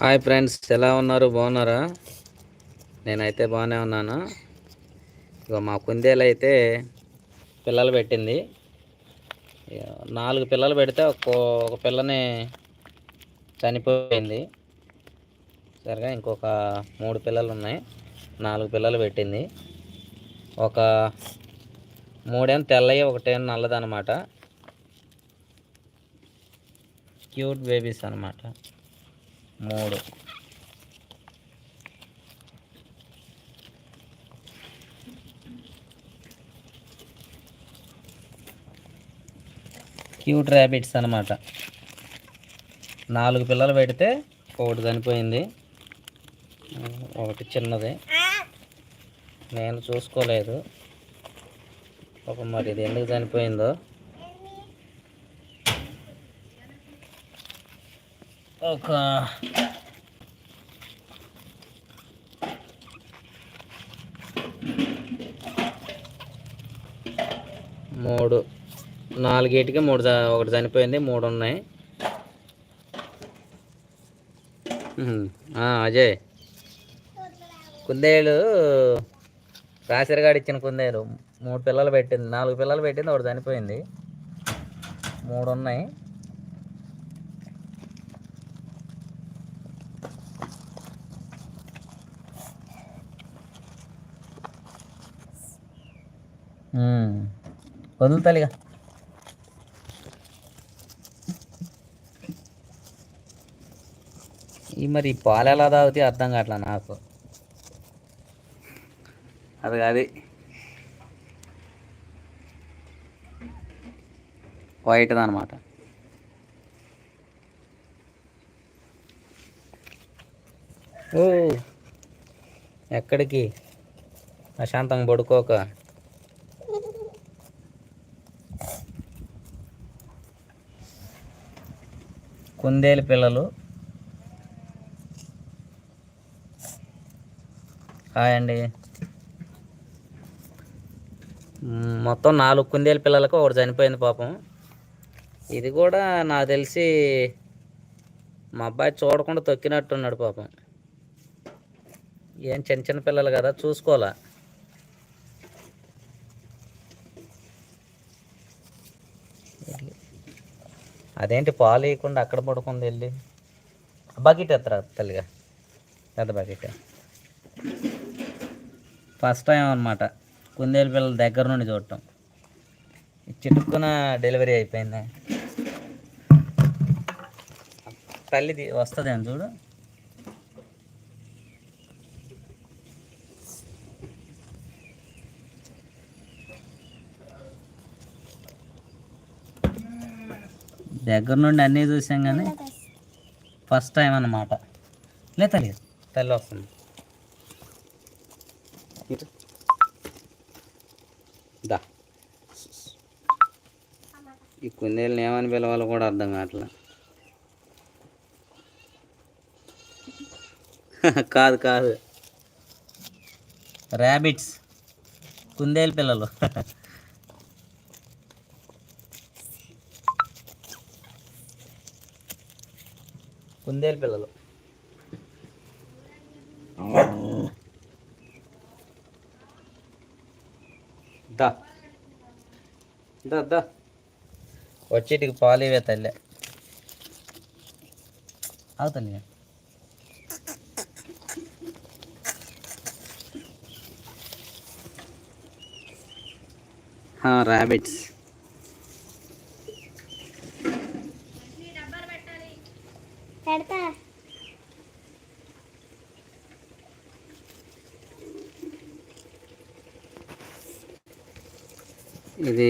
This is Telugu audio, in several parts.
హాయ్ ఫ్రెండ్స్ ఎలా ఉన్నారు? బాగున్నారా? నేనైతే బాగానే ఉన్నాను. ఇక మా కుందేలు అయితే పిల్లలు పెట్టింది. నాలుగు పిల్లలు పెడితే ఒక ఒక పిల్లని చనిపోయింది. సరిగా ఇంకొక మూడు పిల్లలు ఉన్నాయి. నాలుగు పిల్లలు పెట్టింది. ఒక మూడేం తెల్లయ్యి ఒకటేం నల్లదనమాట. క్యూట్ బేబీస్ అనమాట. మూడు. క్యూట్ ర్యాబిట్స్ అనమాట నాలుగు పిల్లలు పెడితే ఒకటి చనిపోయింది. ఒకటి చిన్నది. నేను చూసుకోలేదు. ఒక మరి ఇది ఎందుకు చనిపోయిందో. ఒక మూడు నాలుగేటికి మూడు ఒకటి చనిపోయింది మూడు ఉన్నాయి. అజయ్. కుందేలు రాసిరగాడు ఇచ్చిన కుందేలు. మూడు పిల్లలు పెట్టింది నాలుగు పిల్లలు పెట్టింది ఒకటి చనిపోయింది. మూడు ఉన్నాయి. వదులుతాలిగా ఈ మరి పాలు ఎలా తాగితే అర్థం కావట్లా నాకు? అది కాదు. వైట్ది అనమాట ఓ ఎక్కడికి? ప్రశాంతంగా పడుకోక. కుందేలు పిల్లలు. హాయ్ అండి. మొత్తం నాలుగు కుందేలు పిల్లలకు ఒకటి చనిపోయింది పాపం. ఇది కూడా నాకు తెలిసి మా అబ్బాయి చూడకుండా తొక్కినట్టున్నాడు పాపం. ఏం చిన్న చిన్న పిల్లలు కదా చూసుకోవాలా? అదేంటి పాలు వేయకుండా అక్కడ పడుకుంది వెళ్ళి? బకెట్ ఎత్తరా తల్లిగా? పెద్ద బకెట్. ఫస్ట్ టైం అనమాట కుందేలు పిల్లల దగ్గర నుండి చూడటం. చిటుక్కున డెలివరీ అయిపోయింది. తల్లిది వస్తుందేమో చూడు. దగ్గర నుండి అన్నీ చూసాం కానీ ఫస్ట్ టైం అన్నమాట. లే తల్లి తల్లి వస్తుంది. దా. ఈ కుందేళ్ళని ఏమని పిలవాలో కూడా అర్థం కావట్లే. కాదు కాదు. ర్యాబిట్స్ కుందేలు పిల్లలు. కుందేలు పిల్లలు. దా. దా దా. వచ్చేటికి పాలు ఇవే తల్లి. అవు తల్లి. ర్యాబిట్స్ ఇది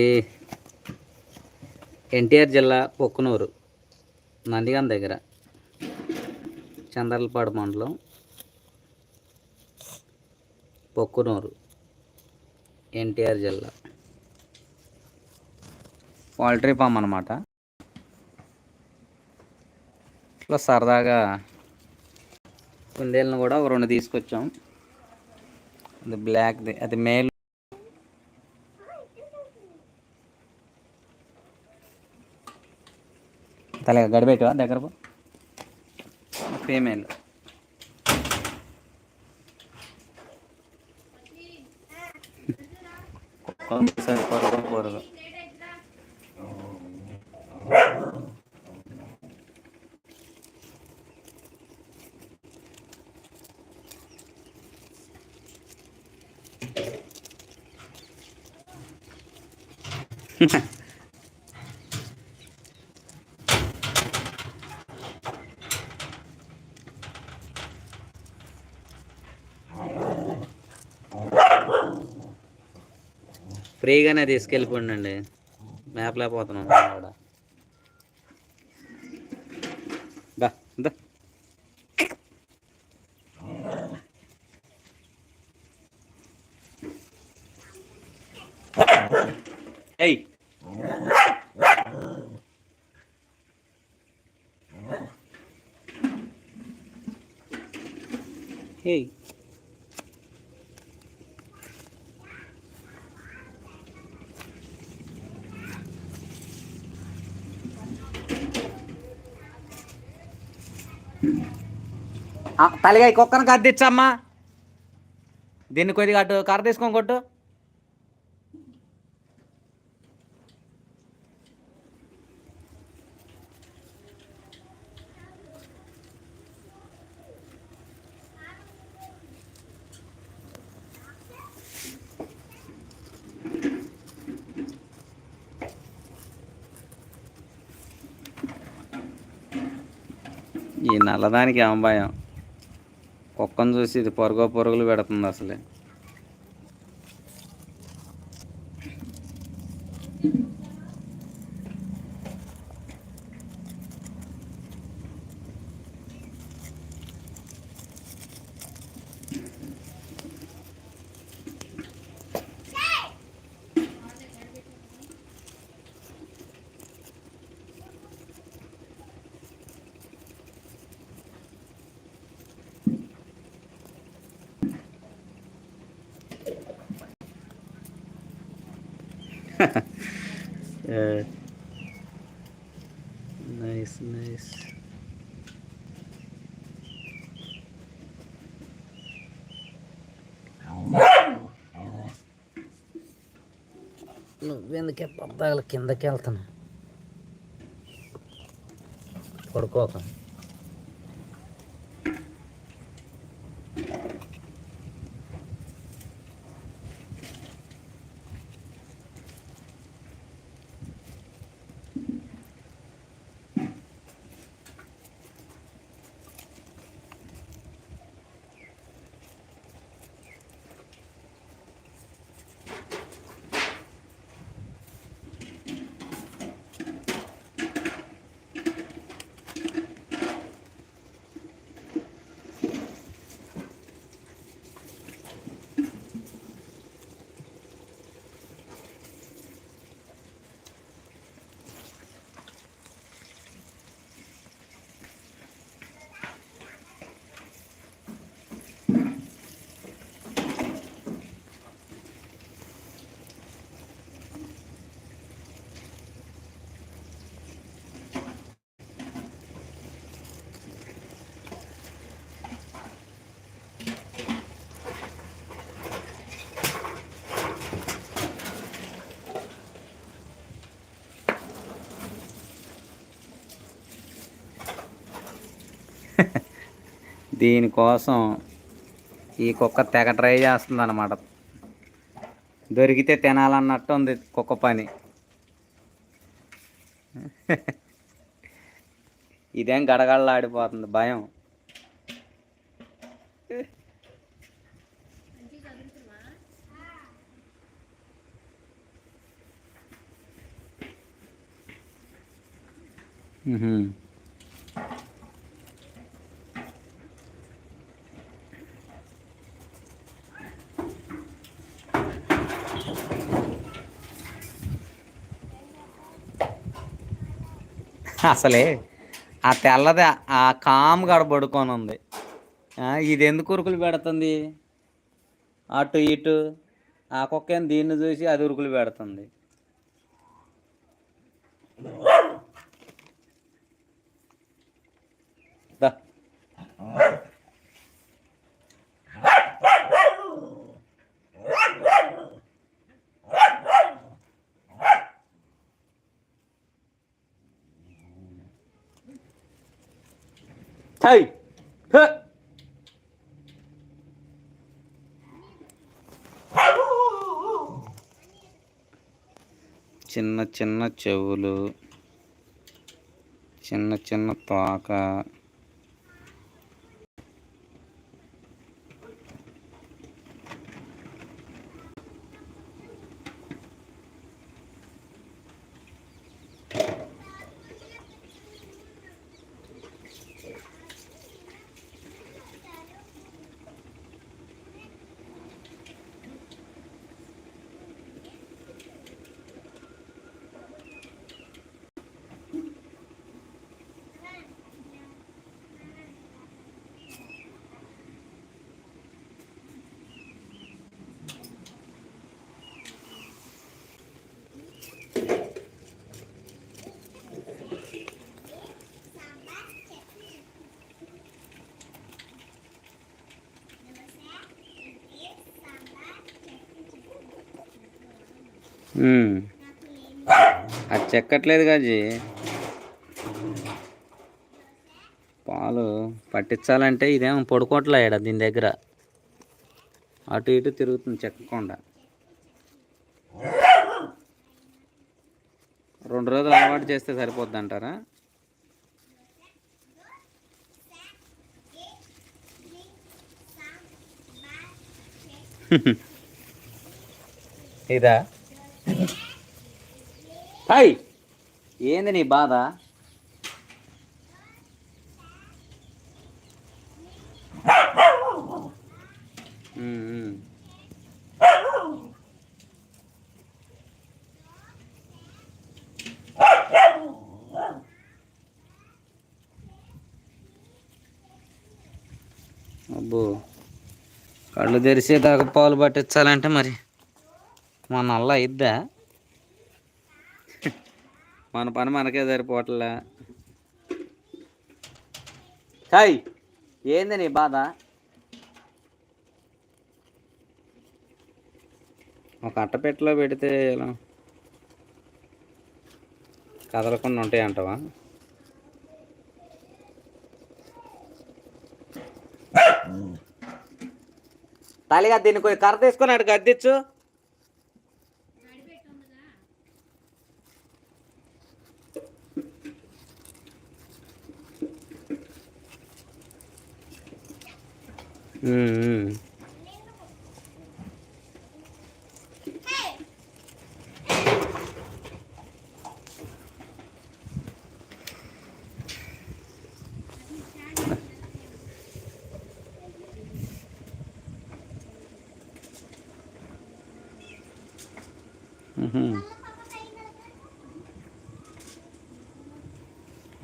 ఎన్టీఆర్ జిల్లా పొక్కునూరు నందిగాం దగ్గర చంద్రలపాడు మండలం పొక్కునూరు ఎన్టీఆర్ జిల్లా. పౌల్ట్రీ ఫామ్ అనమాట ఇట్లా సరదాగా కుందేళ్ళను కూడా ఒక రెండు తీసుకొచ్చాం. అది బ్లాక్ది అది మేల్. తల గడిపెట్టవా దగ్గర ఫీమేల్ పొరగ Yeah. ఫ్రీగానే తీసుకెళ్ళిపోండి మ్యాప్ లేకపోతున్నాం కూడా. దా దా. ఏయ్. ఏయ్. తలిగా కుక్కను కర్దిచ్చమ్మా. దీన్ని కొద్దిగా అటు కర్ర తీసుకొని కొట్టు. ఈ నల్లదానికి అంబాయం భయం? కుక్కను చూసి ఇది పొరగ పొరుగులు పెడుతుంది అసలే. నైస్ నైస్ నువ్వెందుకే పద్దాగల కిందకి వెళ్తాను పడుకోక దీనికోసం ఈ కుక్క తెగ ట్రై చేస్తుంది అనమాట దొరికితే తినాలన్నట్టు ఉంది కుక్క పని. ఇదేం గడగడలాడిపోతుంది భయం. మ్హూ. అసలే ఆ తెల్లది ఆ కామ్ గడ పడుకొని ఉంది. ఇది ఎందుకు ఉరుకులు పెడుతుంది? అటు ఇటు ఆ కుక్క దీన్ని చూసి అది ఉరుకులు పెడుతుంది. దా. హై చిన్న చిన్న చెవులు చిన్న చిన్న తోక అది చెక్కట్లేదు కాజీ పాలు పట్టించాలంటే ఇదేమో పడుకోవట్లే ఈడ దీని దగ్గర. అటు ఇటు తిరుగుతుంది చెక్కకుండా. రెండు రోజులు అలవాటు చేస్తే సరిపోద్ది అంటారా ఇదా? హాయ్. ఏంది నీ బాధ? అబ్బో. కళ్ళు తెరిసేదాకా పాలు పట్టించాలంటే మరి. మన అల్ల ఇద్దా మన పని మనకే సరిపోవట్లే. హాయ్ ఏంది నీ బాధ? ఒక అట్టపెట్టెలో పెడితే ఎలా? కదలకుండా ఉంటాయి అంటవా? తలిగా దీన్ని కొంచెం కర్ర తీసుకొని అటు గద్దిచ్చు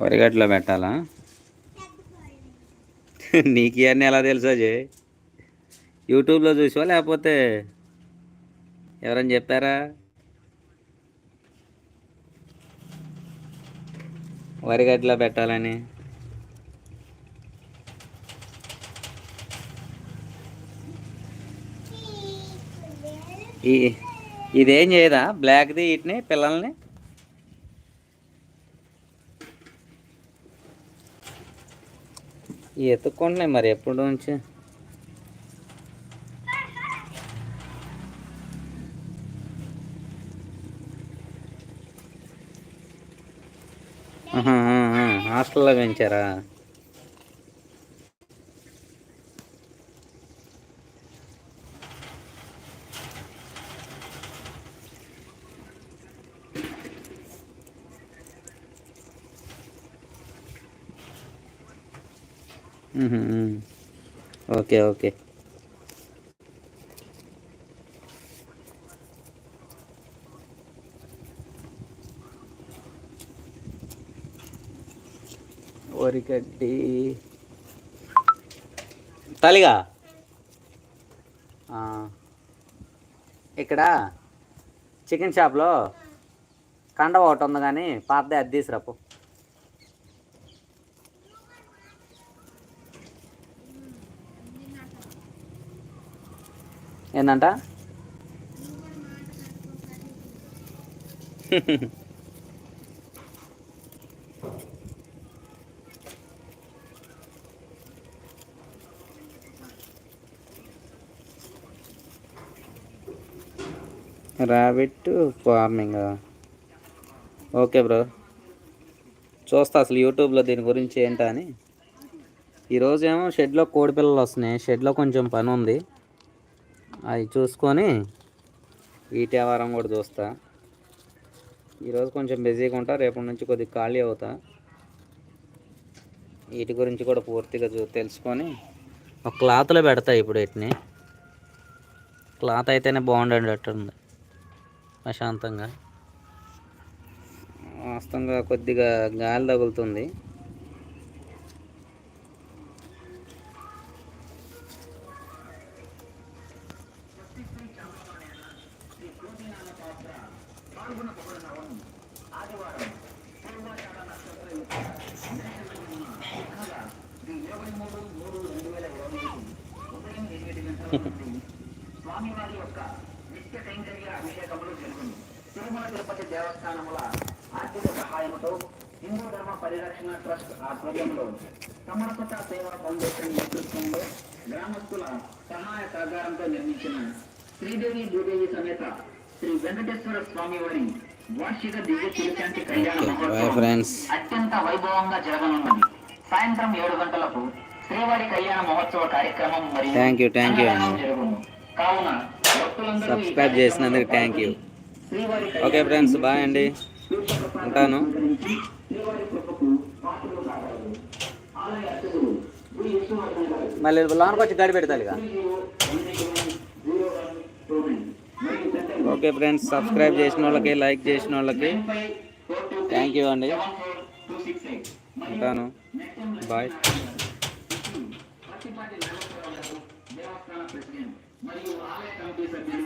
వరిగట్లో పెట్టాలా? నీకు ఇవన్నీ ఎలా తెలుసు అజయ్ యూట్యూబ్లో చూసావా లేకపోతే ఎవరైనా చెప్పారా? వరిగడ్డలో పెట్టాలని. ఈ ఇదేం చేయదా? బ్లాక్ది వీటిని పిల్లల్ని? ఈ ఎత్తుక్కుంటున్నాయి మరి ఎప్పుడు నుంచి? హాస్టల్లో పెంచారా? Okay okay. వరిగడ్డి తలిగా ఇక్కడ చికెన్ షాప్లో కండ ఒకటి ఉంది కానీ పాతదే అది తీసురాపు. ఏంటంట రాబిట్ ఫార్మింగ్ ఓకే బ్రో చూస్తా అసలు యూట్యూబ్లో దీని గురించి ఏంటా అని. ఈరోజేమో షెడ్లో కోడి పిల్లలు వస్తున్నాయి. షెడ్లో కొంచెం పని ఉంది అది చూసుకొని ఈటేవారం కూడా చూస్తా. ఈరోజు కొంచెం బిజీగా ఉంటా రేపటి నుంచి కొద్దిగా ఖాళీ అవుతా. వీటి గురించి కూడా పూర్తిగా చూ తెలుసుకొని ఒక క్లాత్లో పెడతా ఇప్పుడు వీటిని. క్లాత్ అయితేనే బాగుండేటట్టుంది ప్రశాంతంగా. వాస్తవంగా కొద్దిగా గాలి తగులుతుంది. తిరుమల తిరుపతి దేవస్థానముల ఆర్థిక సహాయంతో హిందూ ధర్మ పరిరక్షణ ట్రస్ట్ ఆధ్వర్యంలో సమర్పత సేవా ఫౌండేషన్ నేతృత్వంలో గ్రామస్తుల సహాయ సహకారంతో నిర్మించిన శ్రీదేవి భూదేవి సమేత శ్రీ వెంకటేశ్వర స్వామి వారి వార్షిక దివ్య తిరుశాంతి కళ్యాణ మహోత్సవం అత్యంత వైభవంగా జరగనున్నది. సాయంత్రం ఏడు గంటలకు శ్రీవారి కళ్యాణ మహోత్సవ కార్యక్రమం మరియు థ్యాంక్ యూ థ్యాంక్ యూ కావున సబ్స్క్రైబ్ చేసినందుకు thank you okay friends bye అండి. ఉంటాను. మళ్ళీ లోనకి వచ్చి గడి పెడతాను ఇక ఓకే ఫ్రెండ్స్ సబ్స్క్రైబ్ చేసిన వాళ్ళకి లైక్ చేసిన వాళ్ళకి థ్యాంక్ యూ అండి. ఉంటాను. బాయ్ మరియు ఆలయ కమిటీ సభ్యులు